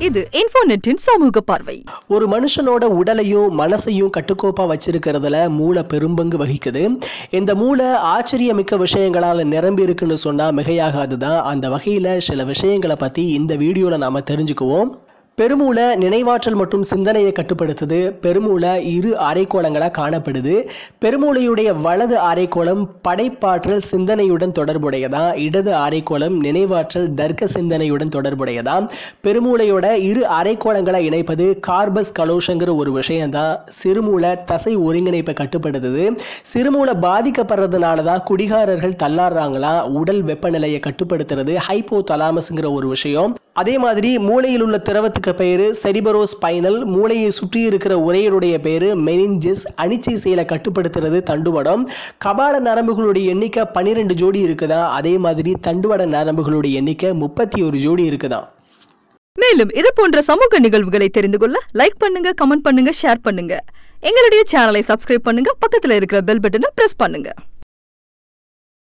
இது இன்ஃபோநெட்டின் சமூக பார்வை. ஒரு மனுஷனோட உடலையும் மனசையும் கட்டுக்கோப்பா வச்சிருக்கிறதுல மூளை பெரும்பங்கு வகிக்குது. இந்த மூளை ஆச்சரியமிக்க விஷயங்களால் நிரம்பி இருக்குன்னு சொன்னா மிகையாகாதுதான். அந்த வகையில சில விஷயங்களை பத்தி இந்த வீடியோல நாம தெரிஞ்சுக்குவோம். பெருமூளை நினைவாற்றல் மற்றும் சிந்தனையை கட்டுப்படுத்துது. பெருமூளை இரு அரைக்கோளங்களாக காணப்படுது. பெருமூளையுடைய வலது அரைக்கோளம் படைப்பாற்றல் சிந்தனையுடன் தொடர்புடையதான். இடது அரைக்கோளம் நினைவாற்றல் தர்க்க சிந்தனையுடன் தொடர்புடையதான். பெருமூளையோட இரு அரைக்கோளங்களை இணைப்பது கார்பஸ் கலோஷங்கிற ஒரு விஷயம்தான். சிறுமூளை தசை ஒருங்கிணைப்பை கட்டுப்படுத்துது. சிறுமூளை பாதிக்கப்படுறதுனால தான் குடிகாரர்கள் தள்ளாடுறாங்களா உடல் வெப்பநிலையை கட்டுப்படுத்துறது. ஹைப்போ தலாமஸ்ங்கிற ஒரு விஷயம். அதே மாதிரி மூளையில் உள்ள திரவத்துக்கு பெயர் செரிபரோ ஸ்பைனல். மூளையை சுற்றி இருக்கிற உரையருடைய பெயர் மெனின்ஜிஸ். அணிச்சை செயலை கட்டுப்படுத்துறது தண்டுவடம். கபால நரம்புகளுடைய எண்ணிக்கை பன்னிரெண்டு ஜோடி இருக்குதா? அதே மாதிரி தண்டுவட நரம்புகளுடைய எண்ணிக்கை முப்பத்தி ஒரு ஜோடி இருக்குதா? மேலும் இது போன்ற சமூக நிகழ்வுகளை தெரிந்து கொள்ள லைக் பண்ணுங்க கமெண்ட் பண்ணுங்க ஷேர் பண்ணுங்க. எங்களுடைய சேனலை சப்ஸ்கிரைப் பண்ணுங்க. பக்கத்தில் இருக்கிற பெல் பட்டனை பிரஸ் பண்ணுங்க.